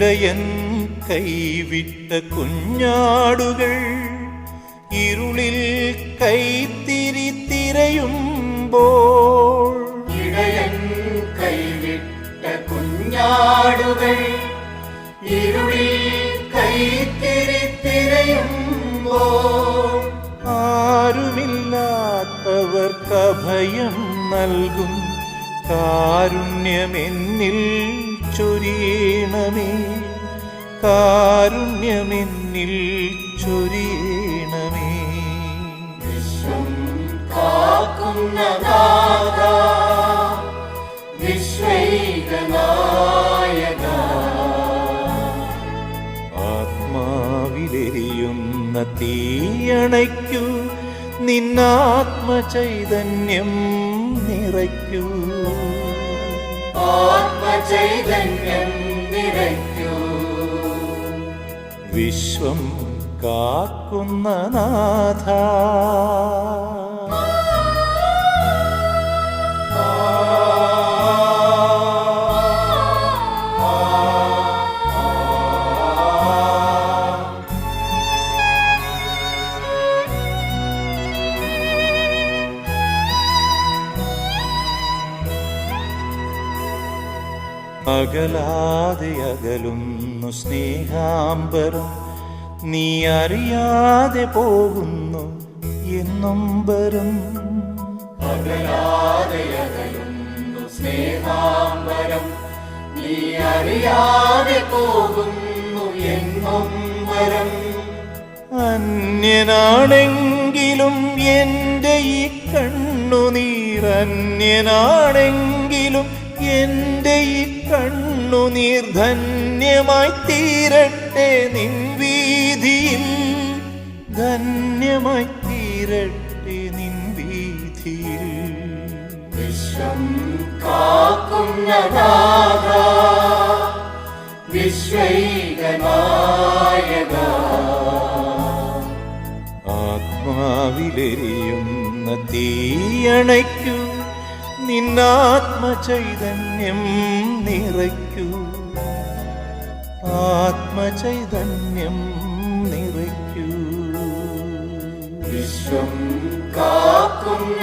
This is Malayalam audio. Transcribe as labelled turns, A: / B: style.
A: ഇടയൻ കൈവിട്ട കുഞ്ഞാടുകൾ ഇരുളിൽ കൈത്തിരി തിരയുമ്പോൾ
B: ഇടയൻ കൈവിട്ട കുഞ്ഞാടുകൾ ഇരുളിൽ കൈത്തിരി തിരയുമ്പോൾ
A: ആരുമില്ലാത്തവർക്ക് അഭയം നൽകും കാരുണ്യമെന്നിൽ ചൊരിയണമേ. കാരുണ്യമെന്നിൽ ചൊരിയണമേ.
B: വിശ്വം കാക്കുന്ന നാഥ വിശ്വൈകനായക.
A: ആത്മാവിലെരിയുന്ന തീയണയ്ക്കൂ നിന്നാത്മചൈതന്യം നിറയ്ക്കൂ.
B: നിറയ്ക്കൂ
A: വിശ്വം കാക്കുന്ന നാഥ. അകലാതെ അകലുന്നു സ്നേഹാംബരം. നീ അറിയാതെ പോകുന്നു എന്നൊമ്പരം
B: അകലാതെ അകലുന്നു സ്നേഹാംബരം. നീ അറിയാതെ പോകുന്നു എന്നും വരം
A: അന്യനാണെങ്കിലും എന്റെ ഈ കണ്ണുനീർ അന്യനാണെങ്കിലും എന്റെ ഈ കണ്ണു നിർധന്യമായി തീരട്ടെ നിൻ വീതിയിൽ. ധന്യമായി തീരട്ടെ നിൻ വീതിയിൽ.
B: വിശ്വം കാക്കുന്നതാക വിശ്വൈകനായക.
A: ആത്മാവിലെരിയുന്ന തീയണയ്ക്കൂ നിന്നാത്മചൈതന്യം നിറയ്ക്കൂ. ആത്മചൈതന്യം നിറയ്ക്കൂ.
B: വിശ്വം കാക്കുന്ന